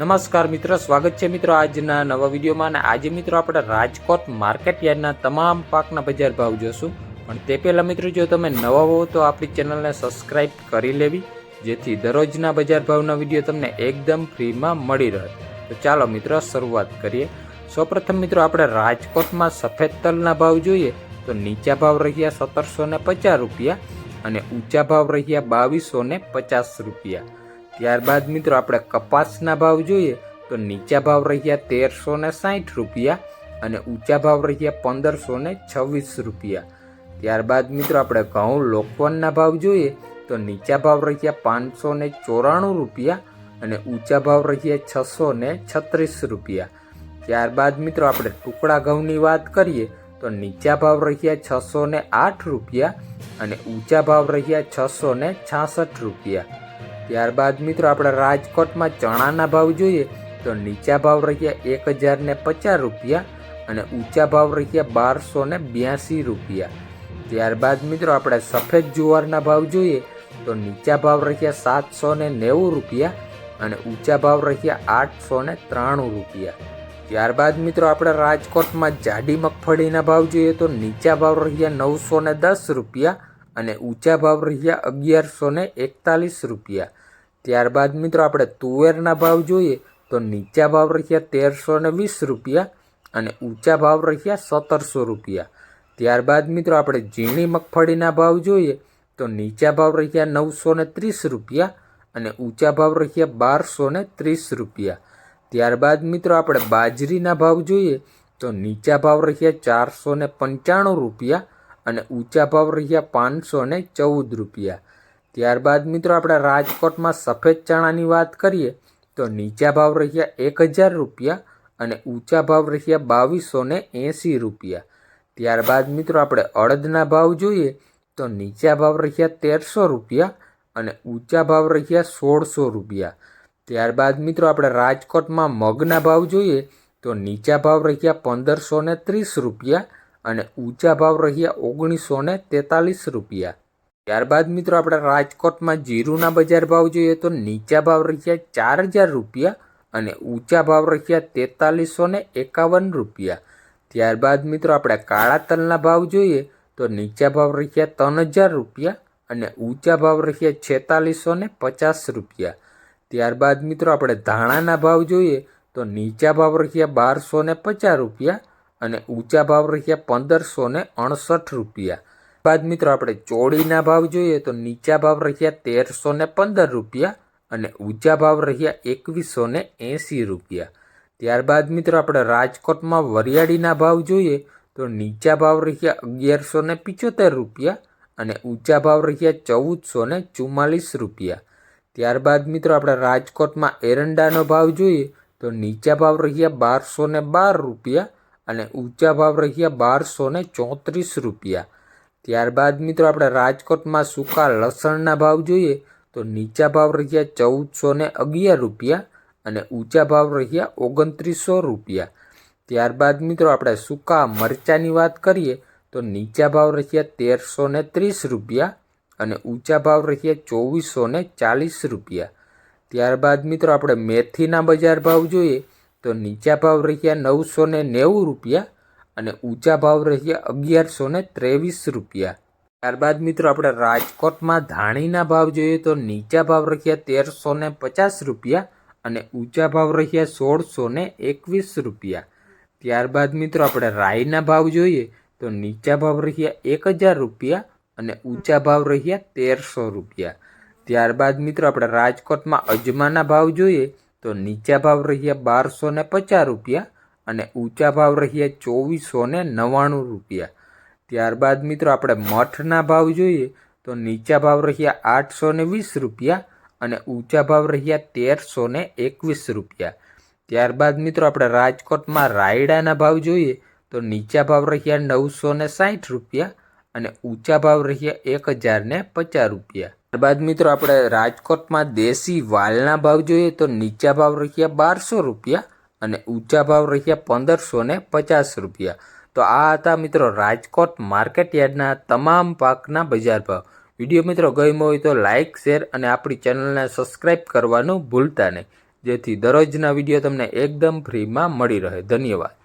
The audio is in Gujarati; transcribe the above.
નમસ્કાર મિત્રો, સ્વાગત છે મિત્રો આજના નવા વિડીયોમાં અને આજે મિત્રો આપણે રાજકોટ માર્કેટ યાર્ડના તમામ પાકના બજાર ભાવ જોશું. પણ તે પહેલાં મિત્રો, જો તમે નવા હો તો આપણી ચેનલને સબસ્ક્રાઇબ કરી લેવી, જેથી દરરોજના બજાર ભાવના વીડિયો તમને એકદમ ફ્રીમાં મળી રહે. તો ચાલો મિત્રો, શરૂઆત કરીએ. સૌપ્રથમ મિત્રો, આપણે રાજકોટમાં સફેદ તલના ભાવ જોઈએ. તો નીચા ભાવ રહ્યા સત્તરસો પચાસ રૂપિયા અને ઊંચા ભાવ રહ્યા બાવીસો પચાસ રૂપિયા. ત્યારબાદ મિત્રો આપણે કપાસના ભાવ જોઈએ તો નીચા ભાવ રહ્યા તેરસો ને સાઠ રૂપિયા અને ઊંચા ભાવ રહ્યા પંદરસો ને છવ્વીસ રૂપિયા. ત્યારબાદ મિત્રો આપણે ઘઉં, લોકવનના ભાવ જોઈએ તો નીચા ભાવ રહ્યા પાંચસો ને ચોરાણું રૂપિયા અને ઊંચા ભાવ રહ્યા છસો ને છત્રીસ રૂપિયા. ત્યારબાદ મિત્રો આપણે ટુકડા ઘઉંની વાત કરીએ તો નીચા ભાવ રહ્યા છસો ને આઠ રૂપિયા અને ઊંચા ભાવ રહ્યા છસો ને છાસઠ રૂપિયા. ત્યારબાદ મિત્રો આપણે રાજકોટમાં ચણાના ભાવ જોઈએ તો નીચા ભાવ રહ્યા એક હજાર ને પચાસ રૂપિયા અને ઊંચા ભાવ રહ્યા બારસો ને બ્યાસી રૂપિયા. ત્યારબાદ મિત્રો આપણે સફેદ જુવારના ભાવ જોઈએ તો નીચા ભાવ રહ્યા સાતસો ને નેવું રૂપિયા અને ઊંચા ભાવ રહ્યા આઠસો ને ત્રાણું રૂપિયા. ત્યારબાદ મિત્રો આપણે રાજકોટમાં જાડી મગફળીના ભાવ જોઈએ તો નીચા ભાવ રહ્યા નવસો ને દસ રૂપિયા અને ઊંચા ભાવ રહ્યા અગિયારસો ને એકતાલીસ રૂપિયા. ત્યારબાદ મિત્રો આપણે તુવેરના ભાવ જોઈએ તો નીચા ભાવ રહ્યા તેરસો ને વીસ રૂપિયા અને ઊંચા ભાવ રહ્યા સત્તરસો રૂપિયા. ત્યારબાદ મિત્રો આપણે ઝીણી મગફળીના ભાવ જોઈએ તો નીચા ભાવ રહ્યા નવસો ને ત્રીસ રૂપિયા અને ઊંચા ભાવ રહ્યા બારસો ને ત્રીસ રૂપિયા. ત્યારબાદ મિત્રો આપણે બાજરીના ભાવ જોઈએ તો નીચા ભાવ રહ્યા ચારસો ને પંચાણું રૂપિયા અને ઊંચા ભાવ રહ્યા પાંચસો ને ચૌદ રૂપિયા. ત્યારબાદ મિત્રો આપણે રાજકોટમાં સફેદ ચણાની વાત કરીએ, તો નીચા ભાવ રહ્યા એક હજાર રૂપિયા અને ઊંચા ભાવ રહ્યા બાવીસો ને એંસી રૂપિયા. ત્યારબાદ મિત્રો આપણે અડદના ભાવ જોઈએ, તો નીચા ભાવ રહ્યા તેરસો રૂપિયા અને ઊંચા ભાવ રહ્યા સોળસો રૂપિયા. ત્યારબાદ મિત્રો આપણે રાજકોટમાં મગના ભાવ જોઈએ, તો નીચા ભાવ રહ્યા પંદરસો ત્રીસ રૂપિયા અને ઊંચા ભાવ રહ્યા ઓગણીસો ને તેતાલીસ રૂપિયા. ત્યારબાદ મિત્રો આપણે રાજકોટમાં જીરુના બજાર ભાવ જોઈએ તો નીચા ભાવ રહ્યા ચાર હજાર રૂપિયા અને ઊંચા ભાવ રહ્યા તેતાલીસો ને એકાવન રૂપિયા. ત્યારબાદ મિત્રો આપણે કાળા તલના ભાવ જોઈએ તો નીચા ભાવ રહ્યા ત્રણ હજાર રૂપિયા અને ઊંચા ભાવ રહ્યા છેતાલીસો ને પચાસ રૂપિયા. ત્યારબાદ મિત્રો આપણે ધાણાના ભાવ જોઈએ તો નીચા ભાવ રહ્યા બારસો ને પચાસ રૂપિયા અને ઊંચા ભાવ રહ્યા પંદરસો ને અડસઠ રૂપિયા. બાદ મિત્રો આપણે ચોળીના ભાવ જોઈએ તો નીચા ભાવ રહ્યા તેરસો ને પંદર રૂપિયા અને ઊંચા ભાવ રહ્યા એકવીસો ને એંસી રૂપિયા. ત્યારબાદ મિત્રો આપણે રાજકોટમાં વરિયાળીના ભાવ જોઈએ તો નીચા ભાવ રહ્યા અગિયારસો ને પિચોતેર રૂપિયા અને ઊંચા ભાવ રહ્યા ચૌદસો ને ચુમ્માલીસ રૂપિયા. ત્યારબાદ મિત્રો આપણે રાજકોટમાં એરંડાનો ભાવ જોઈએ તો નીચા ભાવ રહ્યા બારસો ને બાર રૂપિયા અને ઊંચા ભાવ રહ્યા બારસો ને ચોત્રીસ રૂપિયા. ત્યારબાદ મિત્રો આપણે રાજકોટમાં સૂકા લસણના ભાવ જોઈએ તો નીચા ભાવ રહ્યા ચૌદસો ને અગિયાર રૂપિયા અને ઊંચા ભાવ રહ્યા ઓગણત્રીસો રૂપિયા. ત્યારબાદ મિત્રો આપણે સૂકા મરચાની વાત કરીએ તો નીચા ભાવ રહ્યા તેરસો ને ત્રીસ રૂપિયા અને ઊંચા ભાવ રહ્યા ચોવીસો ને ચાલીસ રૂપિયા. ત્યારબાદ મિત્રો આપણે મેથીના બજાર ભાવ જોઈએ તો નીચા ભાવ રહ્યા નવસો ને નેવું રૂપિયા અને ઊંચા ભાવ રહ્યા અગિયારસો ને ત્રેવીસ રૂપિયા. ત્યારબાદ મિત્રો આપણે રાજકોટમાં ધાણીના ભાવ જોઈએ તો નીચા ભાવ રહ્યા તેરસો ને પચાસ રૂપિયા અને ઊંચા ભાવ રહ્યા સોળસો ને એકવીસ રૂપિયા. ત્યારબાદ મિત્રો આપણે રાઈના ભાવ જોઈએ તો નીચા ભાવ રહ્યા એક હજાર રૂપિયા અને ઊંચા ભાવ રહ્યા તેરસો રૂપિયા. ત્યારબાદ મિત્રો આપણે રાજકોટમાં અજમાના ભાવ જોઈએ તો નીચા ભાવ રહ્યા બારસો ને પચાસ રૂપિયા અને ઊંચા ભાવ રહ્યા ચોવીસો ને નવ્વાણું રૂપિયા. ત્યારબાદ મિત્રો આપણે મઠના ભાવ જોઈએ તો નીચા ભાવ રહ્યા આઠસો ને વીસ રૂપિયા અને ઊંચા ભાવ રહ્યા તેરસો ને એકવીસ રૂપિયા. ત્યારબાદ મિત્રો આપણે રાજકોટમાં રાયડાના ભાવ જોઈએ તો નીચા ભાવ રહ્યા નવસો ને સાઠ રૂપિયા અને ઊંચા ભાવ રહ્યા એક હજાર ને પચાસ રૂપિયા. ત્યારબાદ મિત્રો આપણે રાજકોટમાં દેશી વાલના ભાવ જોઈએ તો નીચા ભાવ રહ્યા બારસો રૂપિયા અને ઊંચા ભાવ રહ્યા પંદરસો ને પચાસ રૂપિયા. તો આ હતા મિત્રો રાજકોટ માર્કેટ યાર્ડના તમામ પાકના બજાર ભાવ. વીડિયો મિત્રો ગમ્યો હોય તો લાઇક શેર અને આપણી ચેનલને સબસ્ક્રાઈબ કરવાનું ભૂલતા નહીં. જેથી દરરોજના વીડિયો તમને એકદમ ફ્રીમાં મળી રહે. ધન્યવાદ.